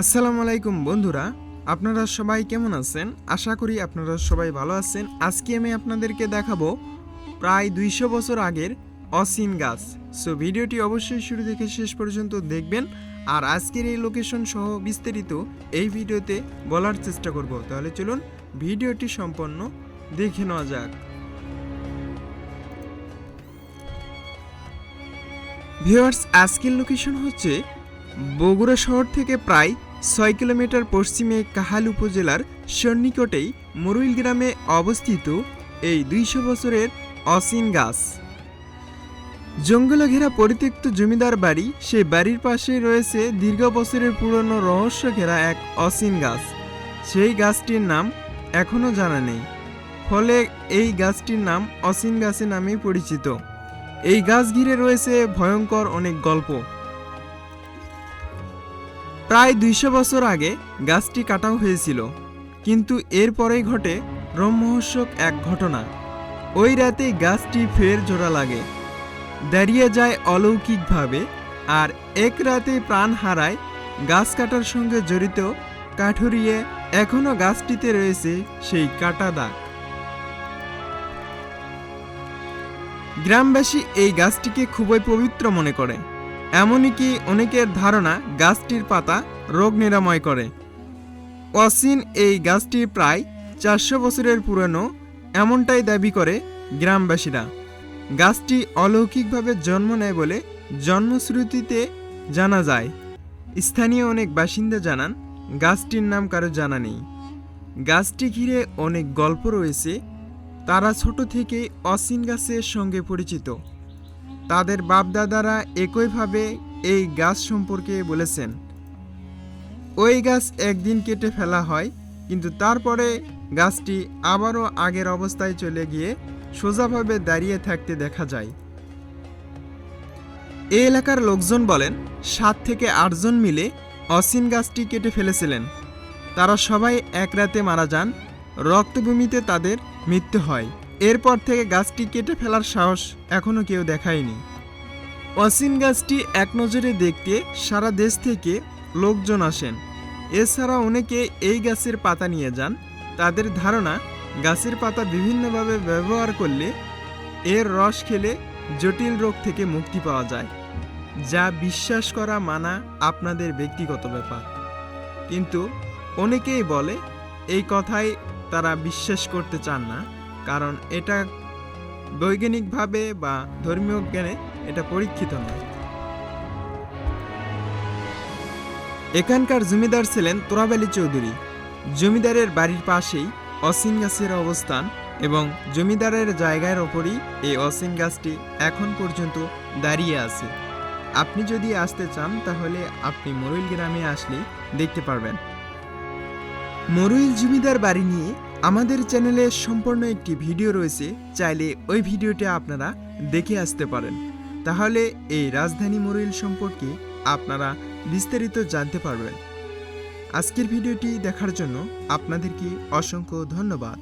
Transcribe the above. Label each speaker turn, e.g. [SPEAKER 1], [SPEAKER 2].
[SPEAKER 1] আসসালামু আলাইকুম, বন্ধুরা। আপনারা সবাই কেমন আছেন? আশা করি আপনারা সবাই ভালো আছেন। আজকে আমি আপনাদেরকে দেখাবো প্রায় দুইশো বছর আগের অসিন গাছ। সো ভিডিওটি অবশ্যই শুরু থেকে শেষ পর্যন্ত দেখবেন। আর আজকের এই লোকেশন সহ বিস্তারিত এই ভিডিওতে বলার চেষ্টা করব। তাহলে চলুন ভিডিওটি সম্পন্ন দেখে নেওয়া যাক। ভিউয়ার্স, আজকের লোকেশন হচ্ছে বগুড়া শহর থেকে প্রায় ছয় কিলোমিটার পশ্চিমে কাহাল উপজেলার সন্নিকটেই মরুইল গ্রামে অবস্থিত এই দুইশো বছরের অসিন গাছ। জঙ্গলে ঘেরা পরিত্যক্ত জমিদার বাড়ি সেই বাড়ির পাশে রয়েছে দীর্ঘ বছরের পুরনো রহস্য ঘেরা এক অসিন গাছ। সেই গাছটির নাম এখনও জানা নেই। ফলে এই গাছটির নাম অসিন গাছে নামেই পরিচিত। এই গাছ ঘিরে রয়েছে ভয়ঙ্কর অনেক গল্প। প্রায় দুইশো বছর আগে গাছটি কাটাও হয়েছিল। কিন্তু এরপরেই ঘটে রোমহর্ষক এক ঘটনা। ওই রাতে গাছটি ফের জোড়া লাগে। দাঁড়িয়ে যায় অলৌকিকভাবে আর এক রাতে প্রাণ হারায় গাছ কাটার সঙ্গে জড়িত কাঠুরিয়ে এখনও গাছটিতে রয়েছে সেই কাটা দাগ। গ্রামবাসী এই গাছটিকে খুবই পবিত্র মনে করে। এমনকি অনেকের ধারণা গাছটির পাতা রোগ নিরাময় করে। অসিন এই গাছটি প্রায় চারশো বছরের পুরনো, এমনটাই দাবি করে গ্রামবাসীরা। গাছটি অলৌকিকভাবে জন্ম নেয় বলে জন্মশ্রুতিতে জানা যায়। স্থানীয় অনেক বাসিন্দা জানান, গাছটির নাম কারও জানা নেই। গাছটি ঘিরে অনেক গল্প রয়েছে। তারা ছোট থেকে অসিন গাছের সঙ্গে পরিচিত। তাদের বাপদাদারা একইভাবে এই গাছ সম্পর্কে বলেছেন। ওই গাছ একদিন কেটে ফেলা হয়, কিন্তু তারপরে গাছটি আবারও আগের অবস্থায় চলে গিয়ে সোজাভাবে দাঁড়িয়ে থাকতে দেখা যায়। এই এলাকার লোকজন বলেন, সাত থেকে আটজন মিলে অসিন গাছটি কেটে ফেলেছিলেন। তারা সবাই এক রাতে মারা যান, রক্তভূমিতে তাদের মৃত্যু হয়। এরপর থেকে গাছটি কেটে ফেলার সাহস এখনও কেউ দেখায়নি। অসিন গাছটি এক নজরে দেখতে সারা দেশ থেকে লোকজন আসেন। এছাড়া অনেকে এই গাছের পাতা নিয়ে যান। তাদের ধারণা, গাছের পাতা বিভিন্নভাবে ব্যবহার করলে এর রস খেলে জটিল রোগ থেকে মুক্তি পাওয়া যায়, যা বিশ্বাস করা মানা আপনাদের ব্যক্তিগত ব্যাপার। কিন্তু অনেকেই বলে, এই কথাই তারা বিশ্বাস করতে চান না। কারণ এটা বৈজ্ঞানিকভাবে বা ধর্মীয় জ্ঞানে এটা পরীক্ষিত নয়। এখানকার জমিদার ছিলেন তোরাবালি চৌধুরী। জমিদারের বাড়ির পাশেই অসিন গাছের অবস্থান এবং জমিদারের জায়গার ওপরই এই অসিন গাছটি এখন পর্যন্ত দাঁড়িয়ে আছে। আপনি যদি আসতে চান, তাহলে আপনি মরুইল গ্রামে আসলে দেখতে পারবেন। মরুইল জমিদার বাড়ি নিয়ে আমাদের চ্যানেলে সম্পূর্ণ একটি ভিডিও রয়েছে, চাইলে ওই ভিডিওটি আপনারা দেখে আসতে পারেন। তাহলে এই রাজধানী মরুইল সম্পর্কে আপনারা বিস্তারিত জানতে পারবেন। আজকের ভিডিওটি দেখার জন্য আপনাদেরকে অসংখ্য ধন্যবাদ।